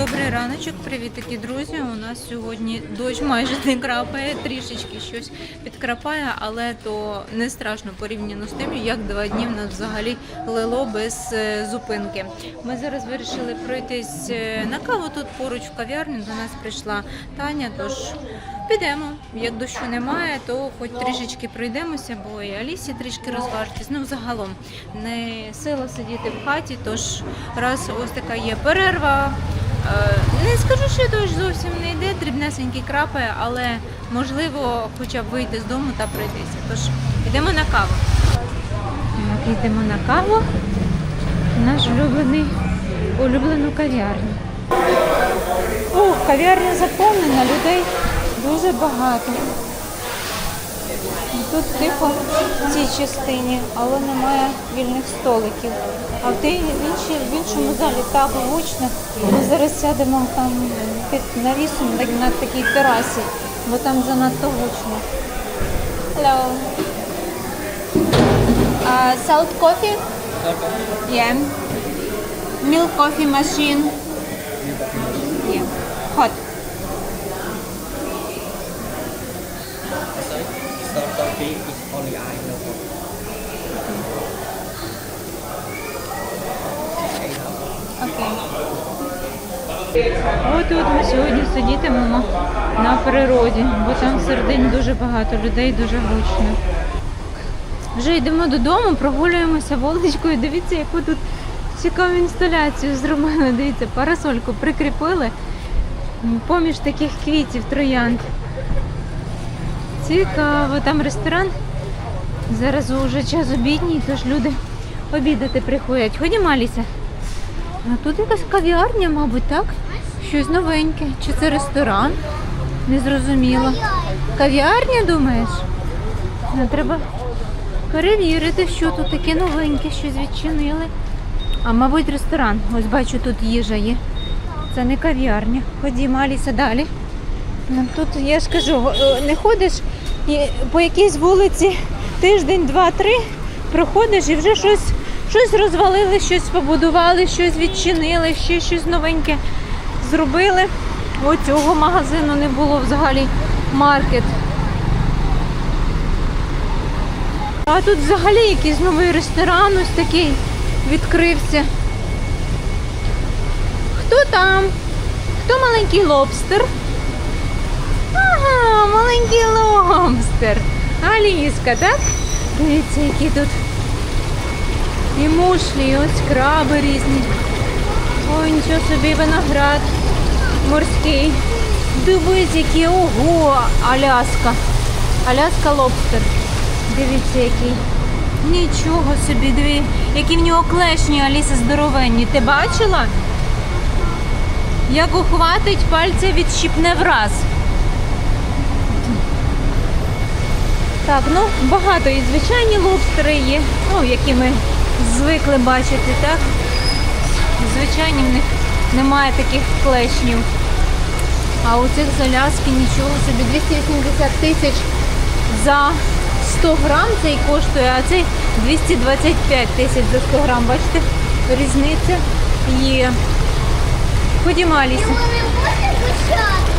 Добрий раночок, привіт, такі друзі. У нас сьогодні дощ майже не крапає, трішечки щось підкрапає, але то не страшно порівняно з тим, як два дні в нас взагалі лило без е, зупинки. Ми зараз вирішили пройтись е, на каву тут поруч в кав'ярню. До нас прийшла Таня, тож підемо. Як дощу немає, то хоч трішечки пройдемося, бо і Алісі трішки розважитись. Ну, загалом не сила сидіти в хаті, тож раз ось така є перерва. Е, Не скажу, що дощ зовсім не йде, дрібнесенький крапає, але можливо хоча б вийти з дому та пройтися. Тож йдемо на каву. Так, йдемо на каву. Наш улюблений улюблену кав'ярню. О, кав'ярня заповнена, людей дуже багато. Тут тихо в цій частині, але немає вільних столиків. А в тій в іншому залі так гучно. Ми зараз сядемо там під навісом на такій терасі, бо там занадто гучно. Hello. Uh, salt coffee? Yeah. Milk coffee machine? Yeah. Hot. Only I know. Окей. От тут ми сьогодні сидітимемо на природі, бо там всередині дуже багато людей, дуже гучно. Вже йдемо додому, прогулюємося вуличкою. Дивіться, яку тут цікаву інсталяцію зробили. Дивіться, парасольку прикріпили поміж таких квітів троянд. Цікаво, там ресторан. Зараз уже час обідній, тож люди обідати приходять. Ходімо, Аліся. А тут якась кав'ярня, мабуть, так? Щось новеньке. Чи це ресторан? Не зрозуміло. Кав'ярня, думаєш? Ну, треба перевірити, що тут таке новеньке, щось відчинили. А мабуть, ресторан. Ось бачу, тут їжа є. Це не кав'ярня. Ходімо, Аліса, далі. Ну, Тут я ж кажу, не ходиш і по якійсь вулиці тиждень, два, три проходиш і вже щось, щось розвалили, щось побудували, щось відчинили, ще щось новеньке зробили. О, цього магазину не було взагалі маркет. А тут взагалі якийсь новий ресторан ось такий відкрився. Хто там? Хто маленький лобстер? Ага, маленький лобстер. Аліска, так? Дивіться, які тут і мушлі, і ось краби різні. Ой, нічого собі виноград морський. Дивись, які ого, Аляска. Аляска лобстер. Дивіться, який. Нічого собі, диві, які в нього клешні, Аліса здоровенні. Ти бачила? Як ухватить, пальця відщіпне враз. Так, ну багато і звичайні лобстери є, ну, які ми звикли бачити, так? Звичайні в них немає таких клешнів. А у цих з Аляски нічого собі 280 тисяч за 100 грам цей коштує, а цей 225 тисяч за 100 грам. Бачите, різниця є. Ходімо, Аліса.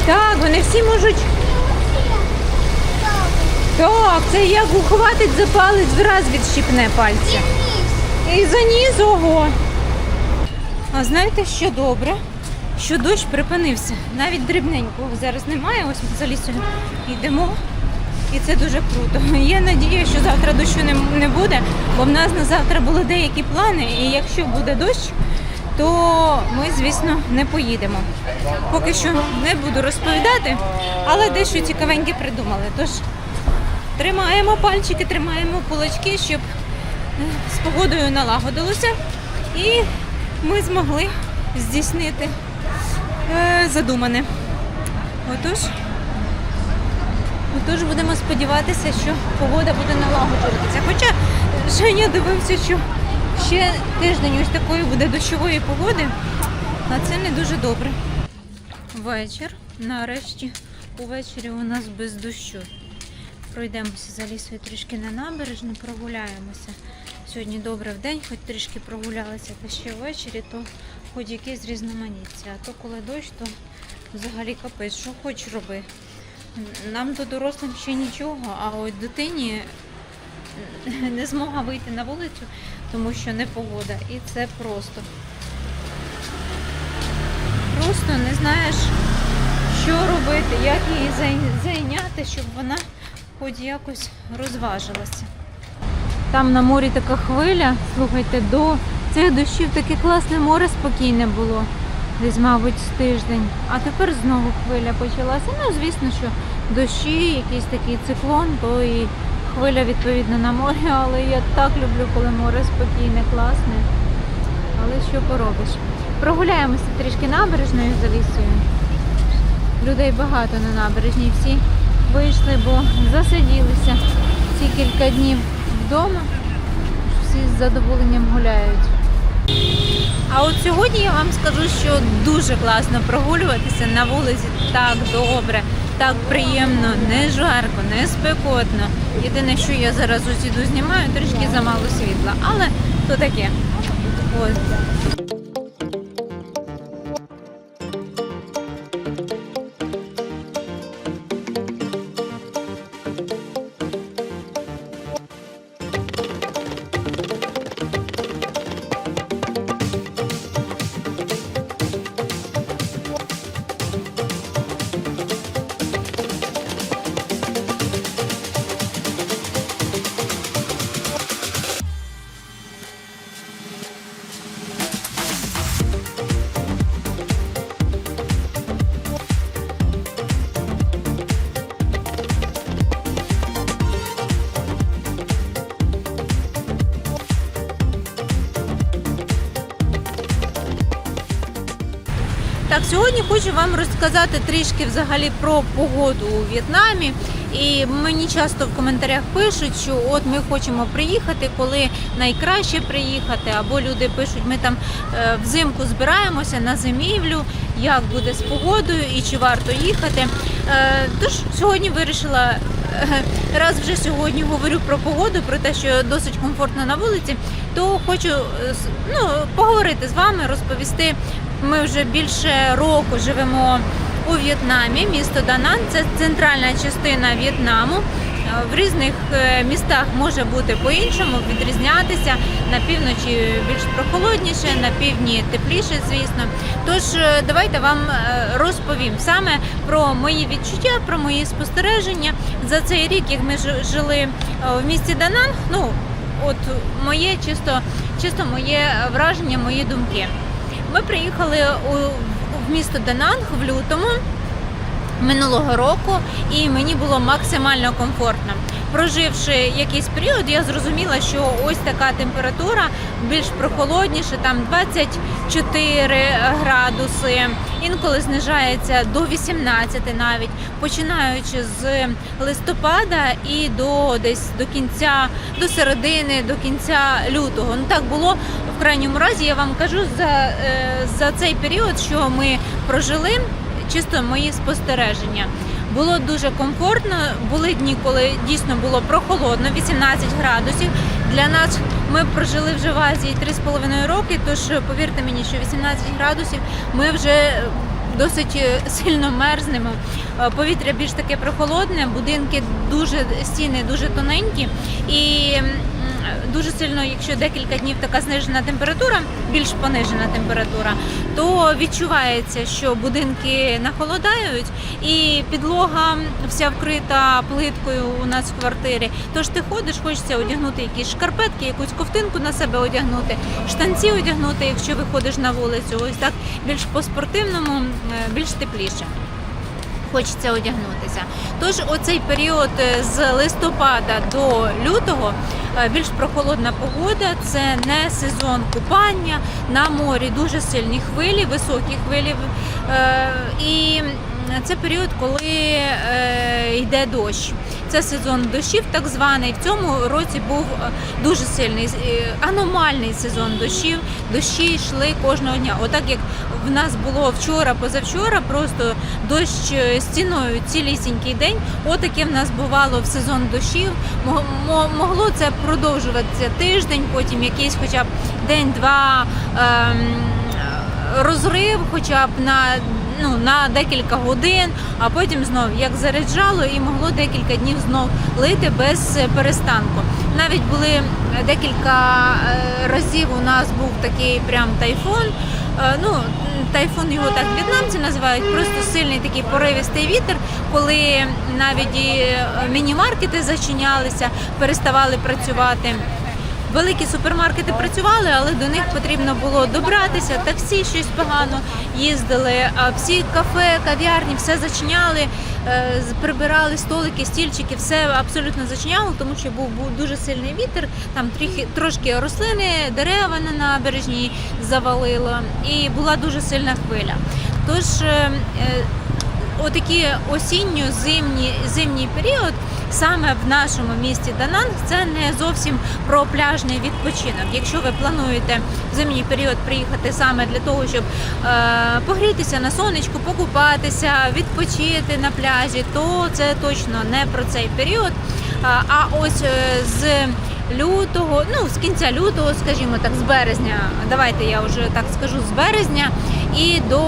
Так, вони всі можуть. Так, це як ухватить за палець, враз відщіпне пальця. І за ніс ого. А знаєте, що добре? Що дощ припинився. Навіть дрібненького зараз немає. Ось ми за лісою йдемо. І це дуже круто. Є надія, що завтра дощу не буде, бо в нас на завтра були деякі плани, і якщо буде дощ, то ми, звісно, не поїдемо. Поки що не буду розповідати, але дещо цікавеньке придумали. Тож тримаємо пальчики, тримаємо кулачки, щоб е, з погодою налагодилося, і ми змогли здійснити е, задумане. Отож, отож будемо сподіватися, що погода буде налагоджуватися. Хоча Женя дивився, що ще тиждень ось такої буде дощової погоди, а це не дуже добре. Вечір. Нарешті увечері у нас без дощу. Пройдемося за лісою трішки на набережну, прогуляємося. Сьогодні добре в день, хоч трішки прогулялися, та ще ввечері, то хоч якесь різноманіття. А то коли дощ, то взагалі капець, що хоч роби. Нам до дорослим ще нічого, а от дитині не змога вийти на вулицю, тому що не погода. І це просто. Просто не знаєш, що робити, як її зайняти, щоб вона хоч якось розважилася. Там на морі така хвиля, слухайте, до цих дощів таке класне море спокійне було. Десь, мабуть, з тиждень. А тепер знову хвиля почалася. Ну, звісно, що дощі, якийсь такий циклон, то і хвиля відповідно на морі, але я так люблю, коли море спокійне, класне. Але що поробиш? Прогуляємося трішки набережною за лісою. Людей багато на набережній, всі вийшли, бо засиділися ці кілька днів вдома. Всі з задоволенням гуляють. А от сьогодні я вам скажу, що дуже класно прогулюватися на вулиці так добре, так приємно, не жарко, не спекотно. Єдине, що я зараз усіду знімаю, трішки замало світла, але то таке. Ось. Так, сьогодні хочу вам розказати трішки взагалі про погоду у В'єтнамі. І мені часто в коментарях пишуть, що от ми хочемо приїхати, коли найкраще приїхати, або люди пишуть, ми там е, взимку збираємося на зимівлю, як буде з погодою і чи варто їхати. Е, тож сьогодні вирішила, е, раз вже сьогодні говорю про погоду, про те, що досить комфортно на вулиці, то хочу ну, поговорити з вами, розповісти. Ми вже більше року живемо у В'єтнамі. Місто Данан це центральна частина В'єтнаму. В різних е, містах може бути по-іншому, відрізнятися. На півночі більш прохолодніше, на півдні тепліше, звісно. Тож е, давайте вам е, розповім саме про мої відчуття, про мої спостереження за цей рік, як ми жи- жили в місті Данан. Ну, от моє чисто, чисто моє враження, мої думки. Ми приїхали у, в місто Дананг в лютому минулого року, і мені було максимально комфортно. Проживши якийсь період, я зрозуміла, що ось така температура більш прохолодніше, там 24 градуси, інколи знижається до 18 навіть, починаючи з листопада і до десь до кінця, до середини, до кінця лютого. Ну так було крайньому разі. Я вам кажу за, е, за цей період, що ми прожили чисто мої спостереження. Було дуже комфортно. Були дні, коли дійсно було прохолодно, 18 градусів. Для нас ми прожили вже в Азії 3,5 роки. Тож повірте мені, що 18 градусів ми вже досить сильно мерзнемо. Е, Повітря більш таке прохолодне, будинки дуже стіни дуже тоненькі і дуже сильно, якщо декілька днів така знижена температура, більш понижена температура, то відчувається, що будинки нахолодають і підлога вся вкрита плиткою у нас в квартирі. Тож ти ходиш, хочеться одягнути якісь шкарпетки, якусь ковтинку на себе одягнути, штанці одягнути, якщо виходиш на вулицю. Ось так більш по-спортивному, е, більш тепліше хочеться одягнутися. Тож оцей період е, з листопада до лютого е, більш прохолодна погода. Це не сезон купання на морі, дуже сильні хвилі, високі хвилі. Е, І це період, коли е, йде дощ. Це сезон дощів, так званий. В цьому році був е, дуже сильний е, аномальний сезон дощів. Дощі йшли кожного дня. Отак як в нас було вчора, позавчора, просто дощ е, стіною цілісінький день. Отаке в нас бувало в сезон дощів. Мо- мо- Могло це продовжуватися тиждень, потім якийсь хоча б день-два. ем, розрив, хоча б на, ну, на декілька годин, а потім знов як заряджало і могло декілька днів знов лити без е, перестанку. Навіть були декілька е, разів у нас був такий прям тайфун. Е, Ну, тайфун його так в'єтнамці називають, просто сильний такий поривістий вітер, коли навіть і міні-маркети зачинялися, переставали працювати. Великі супермаркети працювали, але до них потрібно було добратися. Таксі щось погано їздили. А всі кафе, кав'ярні, все зачиняли, е, прибирали столики, стільчики, все абсолютно зачиняло, тому що був, дуже сильний вітер. Там трохи трошки рослини, дерева на набережній завалило, і була дуже сильна хвиля. Тож е, е, отакі осінньо-зимні зимній період саме в нашому місті Дананг це не зовсім про пляжний відпочинок. Якщо ви плануєте в зимній період приїхати саме для того, щоб е, погрітися на сонечку, покупатися, відпочити на пляжі, то це точно не про цей період. А, а ось е, з лютого, ну з кінця лютого, скажімо так, з березня, давайте я вже так скажу, з березня і до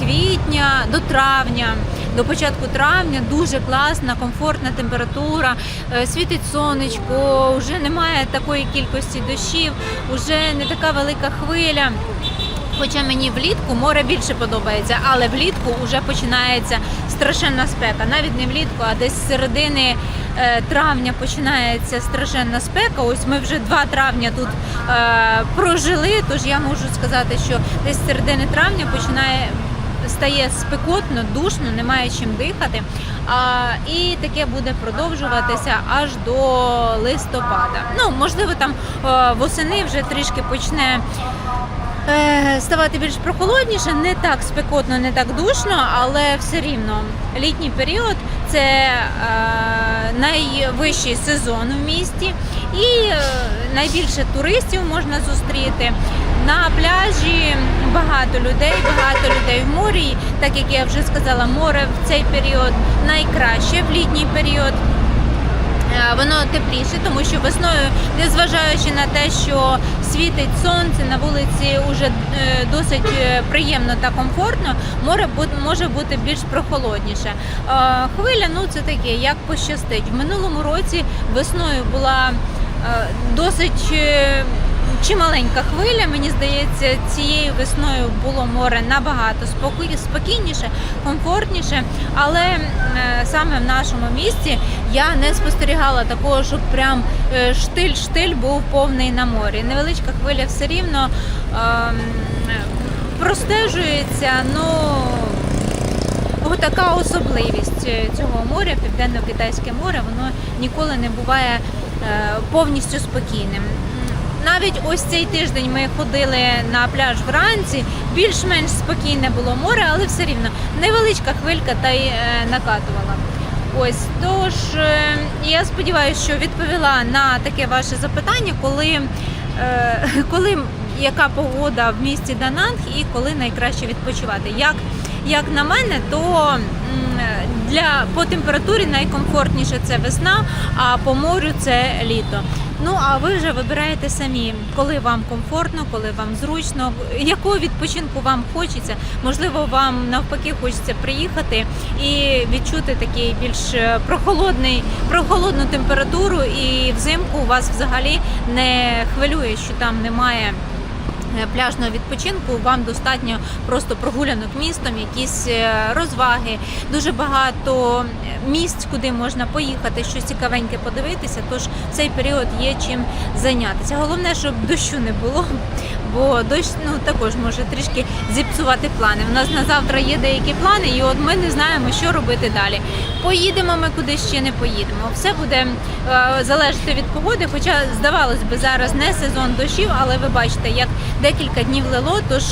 квітня, до травня. До початку травня дуже класна, комфортна температура, е, світить сонечко, вже немає такої кількості дощів, вже не така велика хвиля. Хоча мені влітку море більше подобається, але влітку вже починається страшенна спека. Навіть не влітку, а десь з середини травня починається страшенна спека. Ось ми вже 2 травня тут е, прожили, тож я можу сказати, що десь середини травня починає стає спекотно, душно, немає чим дихати. А, і таке буде продовжуватися аж до листопада. Ну, можливо, там е, восени вже трішки почне. Е, Ставати більш прохолодніше, не так спекотно, не так душно, але все рівно літній період це е, найвищий сезон в місті, і е, найбільше туристів можна зустріти. На пляжі багато людей, багато людей в морі. Так як я вже сказала, море в цей період найкраще в літній період. Воно тепліше, тому що весною, незважаючи на те, що світить сонце на вулиці вже е, досить е, приємно та комфортно, море може бути більш прохолодніше. Е, Хвиля, ну це таке, як пощастить. В минулому році весною була досить. Чималенька хвиля, мені здається, цією весною було море набагато спокій- спокійніше, комфортніше. Але е, саме в нашому місті я не спостерігала такого, щоб прям е, штиль-штиль був повний на морі. Невеличка хвиля все рівно ем, простежується. Ну така особливість е, цього моря, південно-китайське море, воно ніколи не буває повністю спокійним. Навіть ось цей тиждень ми ходили на пляж вранці, більш-менш спокійне було море, але все рівно невеличка хвилька та й е, накатувала. Ось тож е, я сподіваюся, що відповіла на таке ваше запитання, коли, е, коли яка погода в місті Дананг і коли найкраще відпочивати. Як, як на мене, то для по температурі найкомфортніше це весна, а по морю це літо. Ну а ви вже вибираєте самі, коли вам комфортно, коли вам зручно, якого відпочинку вам хочеться. Можливо, вам навпаки хочеться приїхати і відчути такий більш е, прохолодний, прохолодну температуру, і взимку вас взагалі не хвилює, що там немає. Е, Пляжного відпочинку вам достатньо просто прогулянок містом, якісь е, розваги, дуже багато місць, куди можна поїхати, щось цікавеньке подивитися. Тож в цей період є чим зайнятися. Головне, щоб дощу не було, бо дощ ну також може трішки зіпсувати плани. У нас на завтра є деякі плани, і от ми не знаємо, що робити далі. Поїдемо ми куди ще не поїдемо. Все буде е, залежати від погоди. Хоча здавалось би, зараз не сезон дощів, але ви бачите, як декілька днів лило. Тож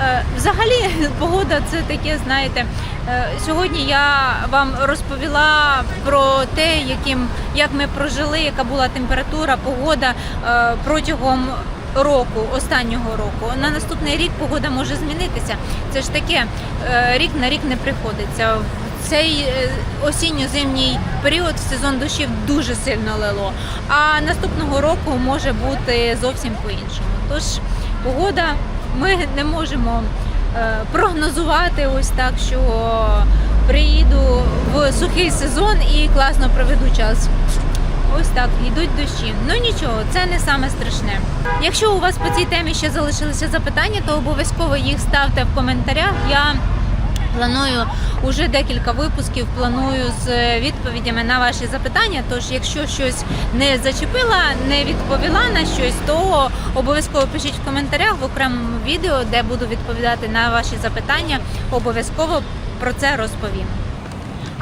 е, взагалі погода це таке, знаєте. е, Сьогодні я вам розповіла про те, яким як ми прожили, яка була температура, погода е, протягом року, останнього року. На наступний рік погода може змінитися. Це ж таке е, рік на рік не приходиться. Цей е, осінньо-зимній період в сезон дощів дуже сильно лило. А наступного року може бути зовсім по-іншому. Тож погода ми не можемо е, прогнозувати ось так, що приїду в сухий сезон і класно проведу час. Ось так, йдуть дощі. Ну нічого, це не саме страшне. Якщо у вас по цій темі ще залишилися запитання, то обов'язково їх ставте в коментарях. Я Планую уже декілька випусків. Планую з відповідями на ваші запитання. Тож, якщо щось не зачепила, не відповіла на щось, то обов'язково пишіть в коментарях в окремому відео, де буду відповідати на ваші запитання. Обов'язково про це розповім.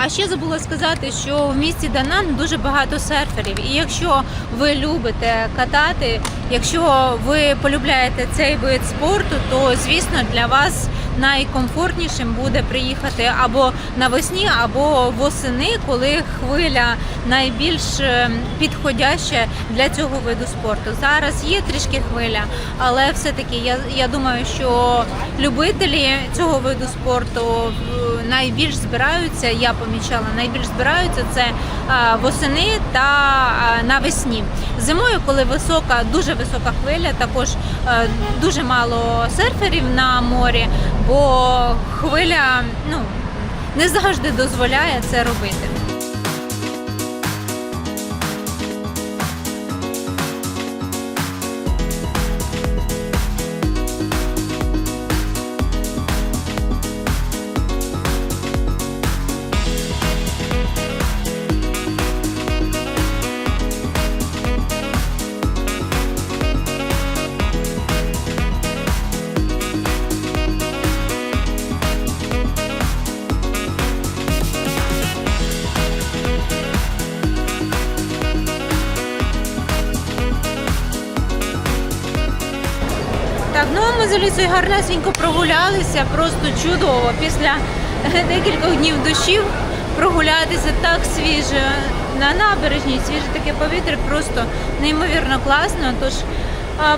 А ще забула сказати, що в місті Данан дуже багато серферів. І якщо ви любите катати, якщо ви полюбляєте цей вид спорту, то звісно для вас найкомфортнішим буде приїхати або навесні, або восени, коли хвиля найбільш е, підходяща для цього виду спорту. Зараз є трішки хвиля, але все-таки я, я думаю, що любителі цього виду спорту е, найбільш збираються. Я помічала, найбільш збираються це восени та е, навесні. Зимою, коли висока, дуже висока хвиля, також е, дуже мало серферів на морі, бо хвиля ну не завжди дозволяє це робити. А ми гарнесенько прогулялися, просто чудово. Після декількох днів дощів прогулятися так свіже на набережній, свіже таке повітря, просто неймовірно класно. Тож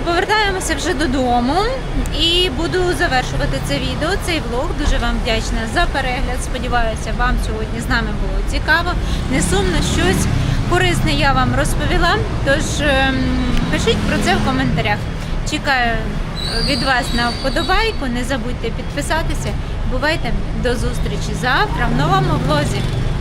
повертаємося вже додому і буду завершувати це відео, цей влог. Дуже вам вдячна за перегляд. Сподіваюся, вам сьогодні з нами було цікаво. Не сумно щось корисне я вам розповіла. Тож ем, пишіть про це в коментарях. Чекаю від вас на вподобайку. Не забудьте підписатися. Бувайте до зустрічі завтра в новому влозі.